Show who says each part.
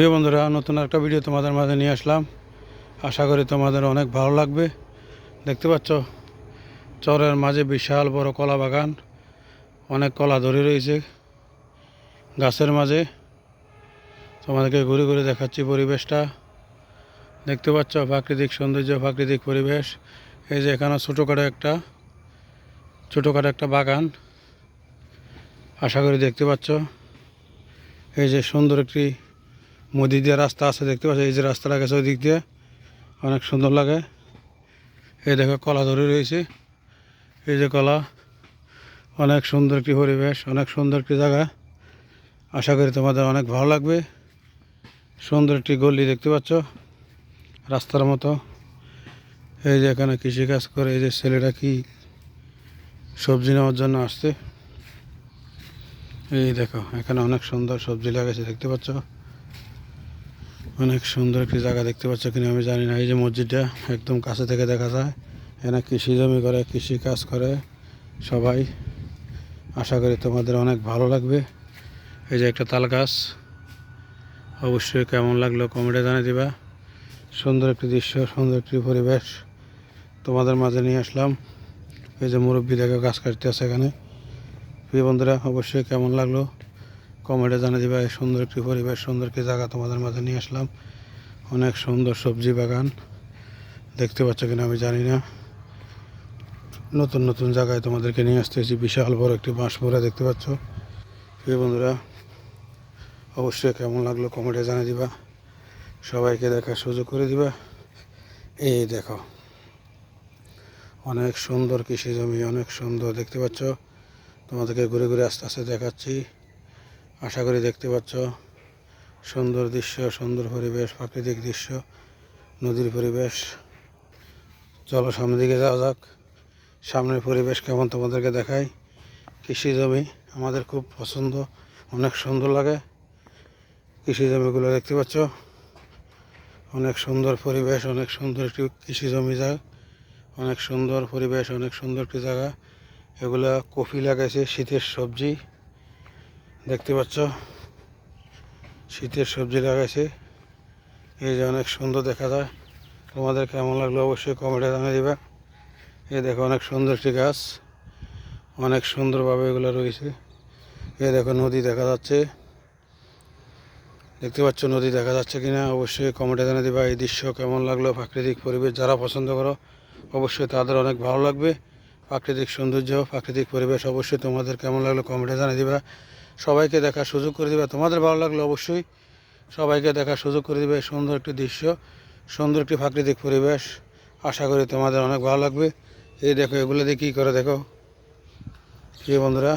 Speaker 1: প্রিয় বন্ধুরা, নতুন একটা ভিডিও তোমাদের মাঝে নিয়ে আসলাম। আশা করি তোমাদের অনেক ভালো লাগবে। দেখতে পাচ্ছ, চরের মাঝে বিশাল বড় কলা বাগান, অনেক কলা ধরে রয়েছে গাছের মাঝে। তোমাদেরকে ঘুরে ঘুরে দেখাচ্ছি পরিবেশটা। দেখতে পাচ্ছ প্রাকৃতিক সৌন্দর্য, প্রাকৃতিক পরিবেশ। এই যে এখানে ছোটোখাটো একটা ছোটোখাটো একটা বাগান। আশা করি দেখতে পাচ্ছ, এই যে সুন্দর একটি মোদি দিয়ে রাস্তা আছে, দেখতে পাচ্ছ এই যে রাস্তাটা গেছে ওই দিক দিয়ে। অনেক সুন্দর লাগে। এই দেখো কলা ধরে রয়েছে। এই যে কলা, অনেক সুন্দর একটি পরিবেশ, অনেক সুন্দর একটি জায়গা। আশা করি তোমাদের অনেক ভালো লাগবে। সুন্দর একটি গলি দেখতে পাচ্ছ, রাস্তার মতো। এই যে এখানে কৃষিকাজ করে, এই যে ছেলেটা কি সবজি নেওয়ার জন্য আসছে। এই দেখো, এখানে অনেক সুন্দর সবজি লাগাইছে, দেখতে পাচ্ছ। অনেক সুন্দর একটি জায়গা দেখতে পাচ্ছ কিনা আমি জানি না। এই যে মসজিদটা একদম কাছে থেকে দেখা যায়। এখানে কৃষি জমি করে, কৃষি কাজ করে সবাই। আশা করি তোমাদের অনেক ভালো লাগবে। এই যে একটা তাল গাছ। অবশ্যই কেমন লাগল কমেন্টে জানিয়ে দিবা। সুন্দর একটি দৃশ্য, সুন্দর একটি পরিবেশ তোমাদের মাঝে নিয়ে আসলাম। এই যে মুরব্বী দেখে গাছ কাটতে আছে এখানে। প্রিয় বন্ধুরা, অবশ্যই কেমন লাগল? কমেন্টে জানিয়ে দিবা, এই সুন্দর একটি পরিবেশ, সুন্দর একটি জায়গা তোমাদের মাঝে নিয়ে আসলাম। অনেক সুন্দর সবজি বাগান। দেখতে পাচ্ছ কিনা আমি জানি না। নতুন নতুন জায়গায় তোমাদেরকে নিয়ে আসতেছি বিশাল বড় একটি বাঁশ মোড়া দেখতে পাচ্ছ। প্রিয় বন্ধুরা, অবশ্যই কেমন লাগল কমেন্টে জানিয়ে দিবা। সবাইকে দেখার সুযোগ করে দিবা। এই দেখো, অনেক সুন্দর কৃষি জমি অনেক সুন্দর দেখতে পাচ্ছ। তোমাদেরকে ঘুরে ঘুরে আস্তে আস্তে দেখাচ্ছি। আশা করি দেখতে পাচ্ছ, সুন্দর দৃশ্য, সুন্দর পরিবেশ, প্রাকৃতিক দৃশ্য, নদীর পরিবেশ। চলো সামনের দিকে যাওয়া যাক। সামনের পরিবেশ কেমন তোমাদেরকে দেখাই। কৃষি জমি আমাদের খুব পছন্দ, অনেক সুন্দর লাগে। কৃষি জমিগুলো দেখতে পাচ্ছ। অনেক সুন্দর পরিবেশ, অনেক সুন্দর একটি কৃষি জমি যায় অনেক সুন্দর পরিবেশ, অনেক সুন্দর একটি জায়গা। এগুলা কফি লাগাইছে শীতের সবজি। দেখতে পাচ্ছ? শীতের সবজি লাগাইছে। এই যে অনেক সুন্দর দেখা যায়। তোমাদের কেমন লাগল অবশ্যই কমেন্টে জানিয়ে দিবা। এই দেখো অনেক সুন্দর একটি গাছ। অনেক সুন্দরভাবে এগুলো রয়েছে। এ দেখো নদী দেখা যাচ্ছে। দেখতে পাচ্ছ নদী দেখা যাচ্ছে কিনা? অবশ্যই কমেন্টে জানিয়ে দিবা। এই দৃশ্য কেমন লাগল? প্রাকৃতিক পরিবেশ যারা পছন্দ করো, অবশ্যই তাদের অনেক ভালো লাগবে। প্রাকৃতিক সৌন্দর্য, প্রাকৃতিক পরিবেশ অবশ্যই তোমাদের কেমন লাগল কমেন্টে জানিয়ে দিবা। সবাইকে দেখার সুযোগ করে দেবে। তোমাদের ভালো লাগলে অবশ্যই সবাইকে দেখার সুযোগ করে দেবে। সুন্দর একটি দৃশ্য, সুন্দর একটি প্রাকৃতিক পরিবেশ। আশা করি তোমাদের অনেক ভালো লাগবে। এই দেখো, এগুলো দিয়ে কী করে দেখো? প্রিয় বন্ধুরা